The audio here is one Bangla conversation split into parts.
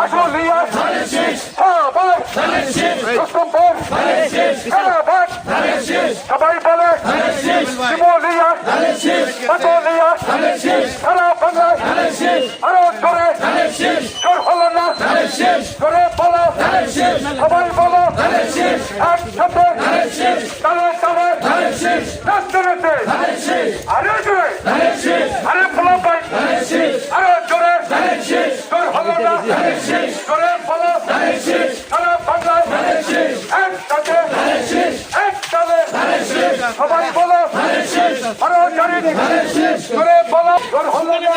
আশুলিয়া শাহবাগ রুস্তমপুর কালাবাগ সবাই বলে শিমুলিয়া পাটলিয়া সারা বাংলায় আরও জোরে জোর হলো না জোরে বলো সবাই বলো একসাথে তালে তালে রাষ্ট্রনীতি আরে জোরে আরে বলো ভাই আরও জোরে জোর হলো না জোরে বলো সারা বাংলায় একসাথে একসাথে সবাই বলো আরও জোরে জোরে বলো জোর হলো না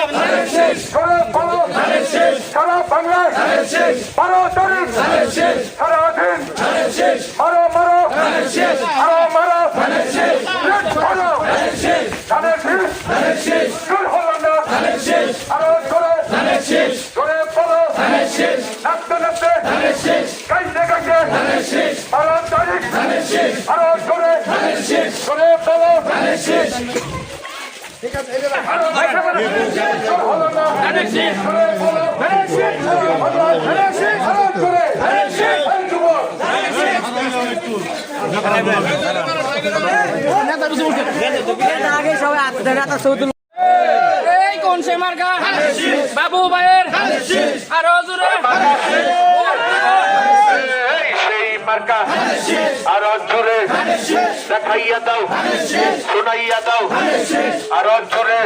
জোরে বলো সারা বাংলায় বারো তারিখ সারাদিন মারো মারো আরও মারো রেড করো ধানের শীষ জোর হলো না আরও জোরে জোরে বলো নাচতে নাচতে গাইতে গাইতে বারো তারিখ আরও জোরে জোরে বলো আরও জোর হলো না জোরে বলো আরও জোরে এই যুবক এই কোন সে মার্কা বাবু ভাইয়ের আরও জোরে এই সেই মার্কা আরও জোরে দেখাইয়া দাও শোনাইয়া দাও। আরও জোরে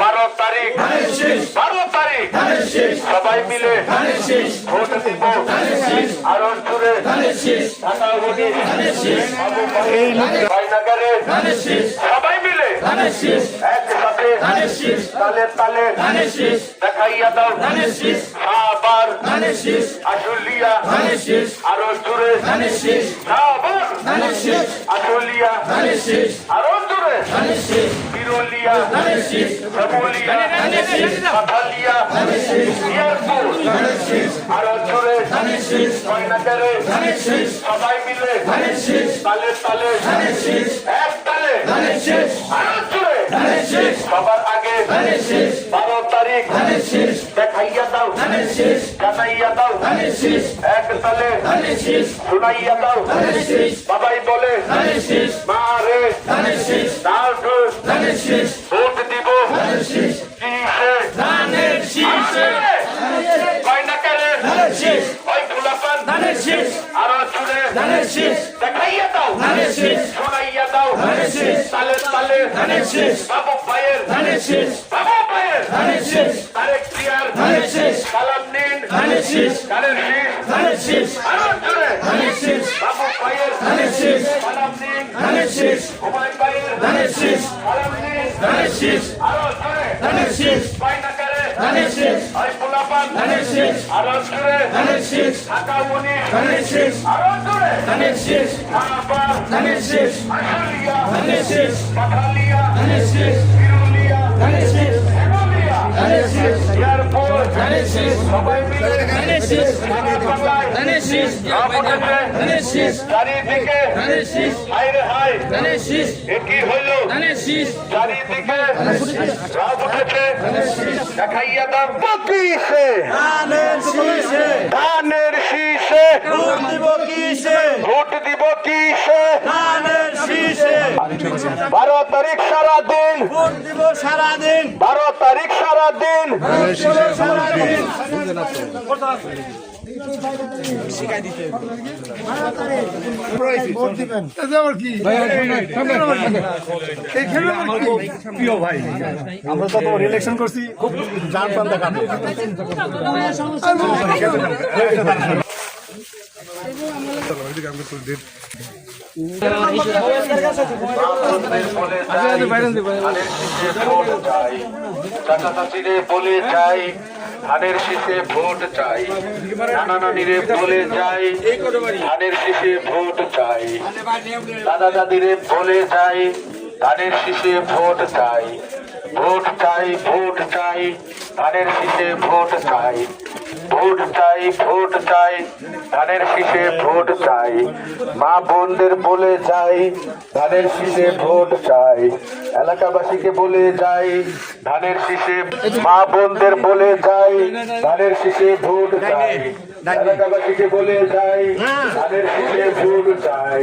বারো তারিখ বারো তারিখ সবাই মিলে ভোট দিব। আরও উনি সবাই মিলে একসাথে তালে তালে দেখাইয়া দাও আবার আশুলিয়া আরও জোরে আবার আশুলিয়া আরও জোরে বিরলিয়া শ্যামলিয়া কাঁঠালিয়া এয়ারপোর্ট আরও জোরে কয়নাকারে সবাই মিলে তালে তালে এক তালে আরও জোরে সবার আগে বারো তারিখ দেখাইয়া দাও। জানাইয়া দাও। এক তালে শোনাইয়া দাও। বাবাই বলে দাও তালে তালে বাবু ভাইয়ের বাবু ভাইয়ের তারেক জিয়ার সালাম নিন ধানের শীষ আরও জুড়ে বাবু ভাইয়ের সালাম নিন হুমায়ুন ভাইয়ের সালাম নিন আরও জুড়ে কয়নাকারে ওই গোলাপান আরও জুড়ে ঢাকা উনি আরও জুড়ে আবার আশুলিয়া পাঠালিয়া। বিরুলিয়া। হেমলিয়া। এয়ারপোর্ট সবাই মিলে সারা বাংলায় রাম উঠেছে চারিদিকে হাইরে হাই একই হইল? চারিদিকে রাম উঠেছে দেখাইয়া দাম কিসে ধানের শীষে। ভোট দিব কিসে? বারো তারিখ সারা দিন সারাদিন? বারো তারিখ সারা দিন আমরা তো ইলেকশন করছি খুব জান ধানের শীষে ভোট চাই নানা নানিরে বলে যাই। ধানের শীষে ভোট চাই দাদা দাদিরে বলে যাই ধানের শীষে ভোট চাই ভোট চাই ভোট চাই ধানের শীষে ভোট চাই। ভোট চাই ভোট চাই ধানের শীষে ভোট চাই। মা বোনদের বলে যাই ধানের শীষে ভোট চাই। এলাকাবাসীকে বলে যাই ধানের শীষে মা বোনদের বলে যাই ধানের শীষে ভোট চাই। এলাকাবাসীকে বলে যাই ধানের শীষে ভোট চাই।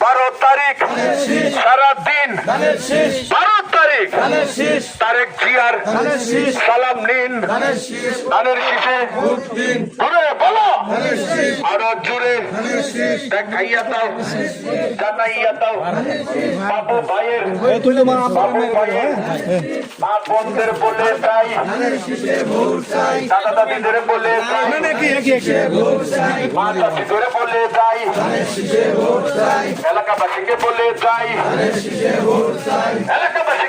বারো তারিখ সারাদিন বারো তারিখ। তারেক জিয়ার সালাম নিন। ধানের শীষে। ধরে বলো। আরও জুড়ে দেখাইয়া দাও। জানাইয়া দাও। বাবু ভাইয়ের বাবু ভাইয়ের মা বোনদের বলে যাই। দাদা দাদিদের বলে মা চাষিদের বলে যাই। এলাকাবাসীকে বলে যাই।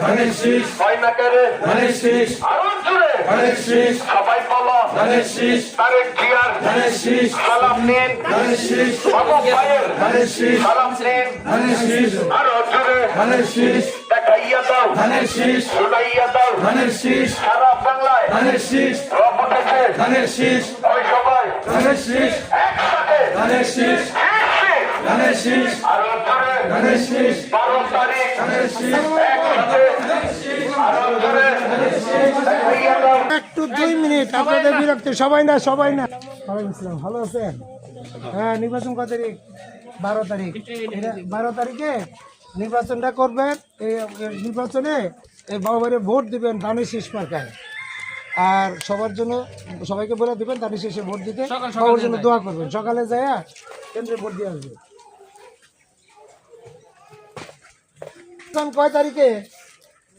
ধানের শীষ আরও জুড়ে হয় না কেনে আরও জুড়ে সবাই বলো তারেক জিয়ার সালাম নিন বাবু ভাইয়ের সালাম নিন আরও জুড়ে দেখাইয়া দাও শুনাইয়া দাও সারা বাংলায় রব উঠেছে ওই সবাই একসাথে শীষ, আরও বারো তারিখ আরও জোরে একটু দুই মিনিট আপনাদের বিরক্তি সবাই না সবাই না। ওয়ালাইকুম আসসালাম ভালো আছেন? হ্যাঁ নির্বাচন কত তারিখ? বারো তারিখ। এটা বারো তারিখে নির্বাচনটা করবেন এই নির্বাচনে এই বাবারে ভোট দিবেন ধানের শীষ মার্কায়। আর সবার জন্য সবাইকে বলে দিবেন ধানের শীষে ভোট দিতে। সবার জন্য দোয়া করবেন। সকালে যায় কেন্দ্রে ভোট দিয়ে আসবে কয় তারিখে?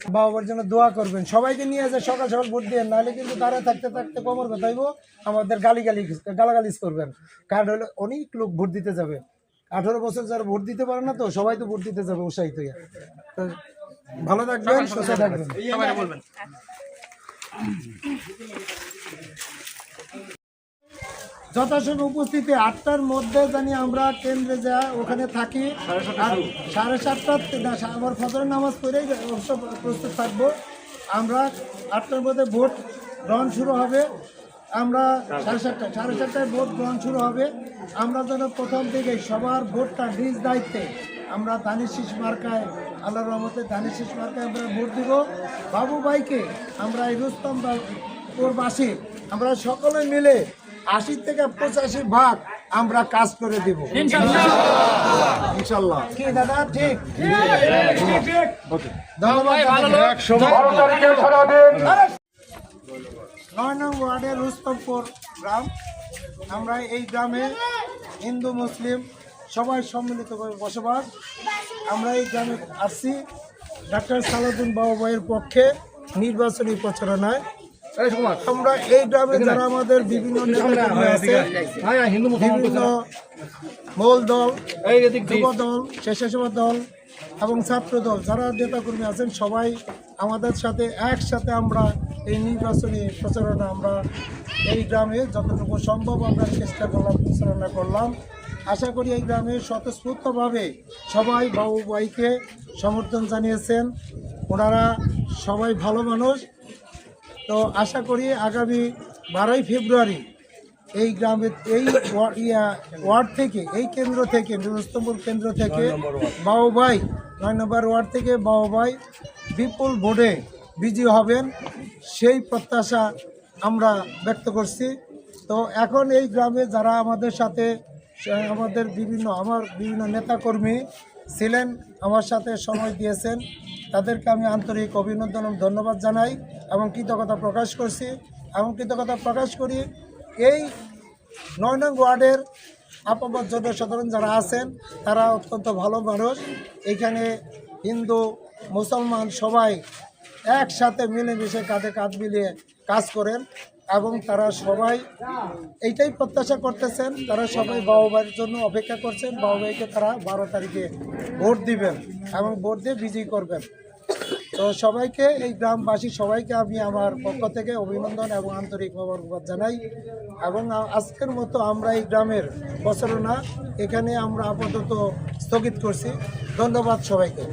বাবার জন্য দোয়া করবেন। সবাইকে নিয়ে যে সকাল সকাল ভোট দিয়ে। নাহলে কিন্তু তারা থাকতে থাকতে কোমর কথাইব আমাদের গালি গালি গালাগালিজ করবেন। কারণ হলে অনেক লোক ভোট দিতে যাবে। আঠারো বছর যারা ভোট দিতে পারে না তো সবাই তো ভোট দিতে যাবে উৎসাহিত হয়ে। তো ভালো থাকবেন সুস্থ থাকবেন। যথাসময় উপস্থিতি আটটার মধ্যে জানি আমরা কেন্দ্রে যা ওখানে থাকি। সাড়ে সাতটা আমার ফজরের নামাজ পড়েই অবশ্য প্রস্তুত থাকব। আমরা আটটার মধ্যে ভোট গ্রহণ শুরু হবে। আমরা সাড়ে সাতটা সাড়ে সাতটায় ভোট গ্রহণ শুরু হবে। আমরা যেন প্রথম থেকে সবার ভোটটা নিজ দায়িত্বে আমরা ধানের শীষ মার্কায় আল্লাহ রহমতে ধানের শীষ মার্কায় আমরা ভোট দিব। বাবু ভাইকে আমরা এই রুস্তম ওর বাসী আমরা সকলে মিলে আশি থেকে পঁচাশি ভাগ আমরা কাজ করে দিব। ইনশাল্লাহ কি দাদা ঠিক? নয় নং ওয়ার্ডের রুস্তমপুর গ্রাম। আমরা এই গ্রামে হিন্দু মুসলিম সবাই সম্মিলিতভাবে বসবাস। আমরা এই গ্রামে আসছি। ডাক্তার সালাউদ্দিন বাবু ভাইয়ের পক্ষে নির্বাচনী প্রচারণায়। আমরা এই গ্রামে যারা আমাদের বিভিন্ন আছে বিভিন্ন মূল দল যুব দল স্বেচ্ছাসেবক দল এবং ছাত্র দল যারা নেতাকর্মী আছেন সবাই আমাদের সাথে একসাথে আমরা এই নির্বাচনী প্রচারণা আমরা এই গ্রামে যতটুকু সম্ভব আমরা চেষ্টা করলাম প্রচারণা করলাম। আশা করি এই গ্রামে স্বতঃস্ফূর্তভাবে সবাই বাবু ভাইকে সমর্থন জানিয়েছেন। ওনারা সবাই ভালো মানুষ। তো আশা করি আগামী বারোই ফেব্রুয়ারি এই গ্রামের এই ওয়ার্ড থেকে এই কেন্দ্র থেকে নুরস্তম্বর কেন্দ্র থেকে বাউবাই নয় নম্বর ওয়ার্ড থেকে বাউবাই বিপুল ভোটে বিজয়ী হবেন সেই প্রত্যাশা আমরা ব্যক্ত করছি। তো এখন এই গ্রামে যারা আমাদের সাথে আমাদের বিভিন্ন আমার বিভিন্ন নেতাকর্মী ছিলেন আমার সাথে সময় দিয়েছেন। তাদেরকে আমি আন্তরিক অভিনন্দন ধন্যবাদ জানাই এবং কৃতজ্ঞতা প্রকাশ করছি এবং কৃতজ্ঞতা প্রকাশ করি এই নয় নং ওয়ার্ডের আপামত সাধারণ যারা আছেন, তারা অত্যন্ত ভালো মানুষ। এখানে হিন্দু, মুসলমান সবাই একসাথে মিলেমিশে কাঁধে কাঁধ মিলিয়ে কাজ করেন। এবং তারা সবাই এইটাই প্রত্যাশা করতেছেন, তারা সবাই বাবুবাইয়ের জন্য অপেক্ষা করছেন বাবুবাইকে তারা বারো তারিখে ভোট দিবেন এবং ভোট দিয়ে বিজয়ী করবেন। তো সবাইকে, এই গ্রামবাসী সবাইকে আমি আমার পক্ষ থেকে অভিনন্দন এবং আন্তরিক মোবারকবাদ জানাই। এবং আজকের মতো আমরা এই গ্রামের প্রচারণা এখানে আমরা আপাতত স্থগিত করছি। ধন্যবাদ সবাইকে।